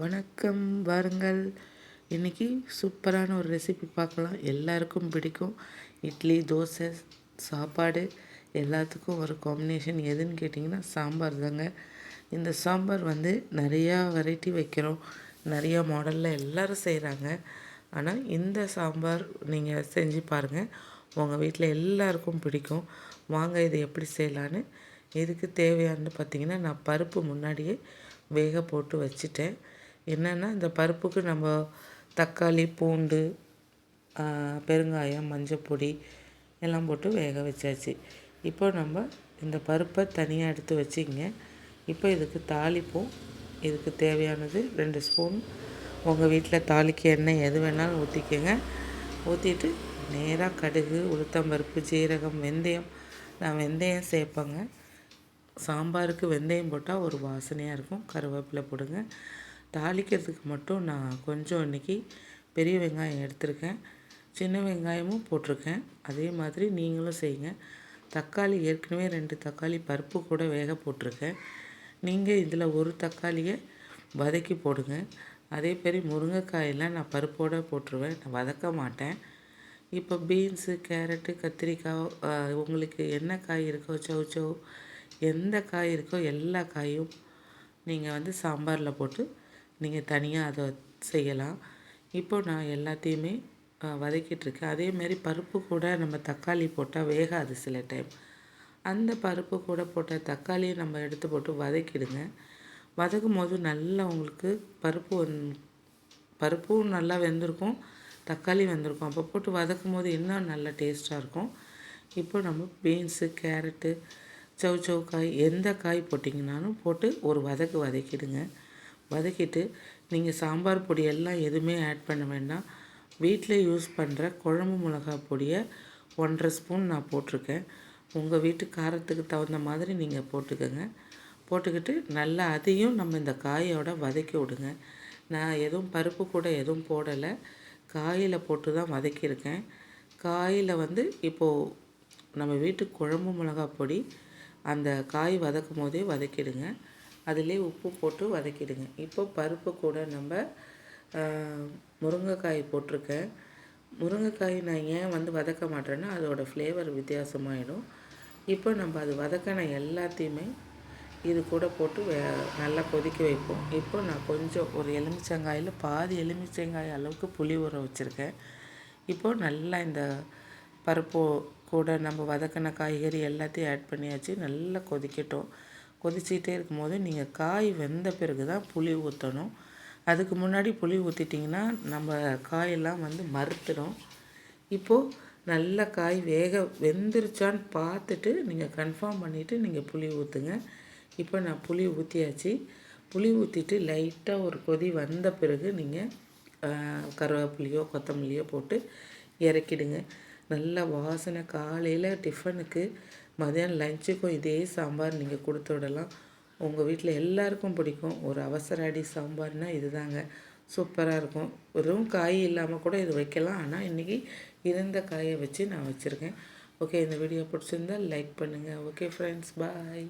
வணக்கம் வாருங்கள். இன்றைக்கி சூப்பரான ஒரு ரெசிபி பார்க்கலாம். எல்லாருக்கும் பிடிக்கும். இட்லி தோசை சாப்பாடு எல்லாத்துக்கும் ஒரு காம்பினேஷன் எதுன்னு கேட்டிங்கன்னா சாம்பார் தாங்க. இந்த சாம்பார் வந்து நிறையா வெரைட்டி வைக்கிறோம். நிறையா மாடலில் எல்லோரும் செய்கிறாங்க ஆனால் இந்த சாம்பார் நீங்கள் செஞ்சு பாருங்கள் உங்கள் வீட்டில் எல்லாருக்கும் பிடிக்கும். வாங்க இதை எப்படி செய்யலான்னு. இதுக்கு தேவையானது பார்த்திங்கன்னா நான் பருப்பு முன்னாடியே வேக போட்டு வச்சுட்டேன். என்னென்னா இந்த பருப்புக்கு நம்ம தக்காளி பூண்டு பெருங்காயம் மஞ்சப்பொடி எல்லாம் போட்டு வேக வச்சாச்சு. இப்போ நம்ம இந்த பருப்பை தனியாக எடுத்து வச்சுங்க இப்போ இதுக்கு தாளிப்போம் இதுக்கு தேவையானது ரெண்டு ஸ்பூன். உங்கள் வீட்டில் தாளிக்கு எண்ணெய் எது வேணாலும் ஊற்றிக்கங்க ஊற்றிட்டு நேராக கடுகு உளுத்தம்பருப்பு ஜீரகம் வெந்தயம். நான் வெந்தயம் சேர்ப்பேங்க. சாம்பாருக்கு வெந்தயம் போட்டால் ஒரு வாசனையாக இருக்கும். கருவேப்பிலை போடுங்க. தாளிக்கிறதுக்கு மட்டும் நான் கொஞ்சம் இன்றைக்கி பெரிய வெங்காயம் எடுத்திருக்கேன். சின்ன வெங்காயமும் போட்டிருக்கேன். அதே மாதிரி நீங்களும் செய்யுங்க. தக்காளி ஏற்கனவே ரெண்டு தக்காளி பருப்பு கூட வேக போட்டிருக்கேன். நீங்கள் இதில் ஒரு தக்காளியை வதக்கி போடுங்க. அதே மாதிரி முருங்கைக்காயெல்லாம் நான் பருப்போடு போட்டுருவேன். நான் வதக்க மாட்டேன். இப்போ பீன்ஸு கேரட்டு கத்திரிக்காய் உங்களுக்கு என்ன காய் இருக்கோ சௌ எந்த காய் இருக்கோ எல்லா காயும் நீங்கள் வந்து சாம்பாரில் போட்டு நீங்கள் தனியாக அதை செய்யலாம். இப்போ நான் எல்லாத்தையுமே வதக்கிட்டுருக்கேன். அதேமாரி பருப்பு கூட நம்ம தக்காளி போட்டால் வேகாது சில டைம். அந்த பருப்பு கூட போட்ட தக்காளியை நம்ம எடுத்து போட்டு வதக்கிடுங்க. வதக்கும் போது நல்லா உங்களுக்கு பருப்பு பருப்பும் நல்லா வெந்திருக்கும் தக்காளி வெந்திருக்கும். அப்போ போட்டு வதக்கும் போது இன்னும் நல்ல டேஸ்ட்டாக இருக்கும். இப்போ நம்ம பீன்ஸு கேரட்டு சவு சவு காய் எந்த காய் போட்டிங்கனாலும் போட்டு ஒரு வதக்கு வதக்கிடுங்க. வதக்கிட்டு நீங்கள் சாம்பார் பொடியெல்லாம் எதுவுமே ஆட் பண்ண வேண்டாம். வீட்டில் யூஸ் பண்ணுற குழம்பு மிளகா பொடியை ஒன்றரை ஸ்பூன் நான் போட்டிருக்கேன். உங்கள் வீட்டு காரத்துக்கு தகுந்த மாதிரி நீங்கள் போட்டுக்கோங்க. போட்டுக்கிட்டு நல்லா அதையும் நம்ம இந்த காயோட வதக்கி விடுங்க. நான் எதுவும் பருப்பு கூட எதுவும் போடலை. காயில் போட்டு தான் வதக்கியிருக்கேன். காயில் வந்து இப்போது நம்ம வீட்டு குழம்பு மிளகா பொடி அந்த காய் வதக்கும் போதே வதக்கிடுங்க. அதிலே உப்பு போட்டு வதக்கிடுங்க. இப்போ பருப்பு கூட நம்ம முருங்கைக்காய் போட்டிருக்கேன். முருங்கைக்காய் நான் ஏன் வந்து வதக்க மாட்டேன்னா அதோடய ஃப்ளேவர் வித்தியாசமாகிடும் இப்போ நம்ம அது வதக்கின எல்லாத்தையுமே இது கூட போட்டு வே நல்லா கொதிக்க வைப்போம். இப்போ நான் கொஞ்சம் ஒரு எலுமிச்சங்காயில் பாதி எலுமிச்சங்காய் அளவுக்கு புளி ஊற வச்சுருக்கேன். இப்போது நல்லா இந்த பருப்பு கூட நம்ம வதக்கின காய்கறி எல்லாத்தையும் ஆட் பண்ணியாச்சு. நல்லா கொதிக்கட்டும். கொதிச்சிக்கிட்டே இருக்கும்போது நீங்கள் காய் வெந்த பிறகு தான் புளி ஊற்றணும் அதுக்கு முன்னாடி புளி ஊற்றிட்டிங்கன்னா நம்ம காயெல்லாம் வந்து மறுத்துடும். இப்போது நல்ல காய் வேக வெந்துருச்சான்னு பார்த்துட்டு நீங்கள் கன்ஃபார்ம் பண்ணிவிட்டு நீங்கள் புளி ஊற்றுங்க இப்போ நான் புளி ஊற்றியாச்சு புளி ஊற்றிட்டு லைட்டாக ஒரு கொதி வந்த பிறகு நீங்கள் கருவேப்பிலையோ கொத்தமல்லியோ போட்டு இறக்கிடுங்க. நல்ல வாசனை காலையில் டிஃபனுக்கு மதியானம் லஞ்சுக்கும் இதே சாம்பார் நீங்கள் கொடுத்து விடலாம். உங்கள் வீட்டில் எல்லாருக்கும் பிடிக்கும். ஒரு அவசர அடி சாம்பார்னால் இது தாங்க சூப்பராக இருக்கும். வெறும் காய் இல்லாமல் கூட இது வைக்கலாம். ஆனால் இன்றைக்கி இருந்த காயை வச்சு நான் வச்சுருக்கேன். ஓகே இந்த வீடியோ பிடிச்சிருந்தால் லைக் பண்ணுங்கள் ஓகே ஃப்ரெண்ட்ஸ் பாய்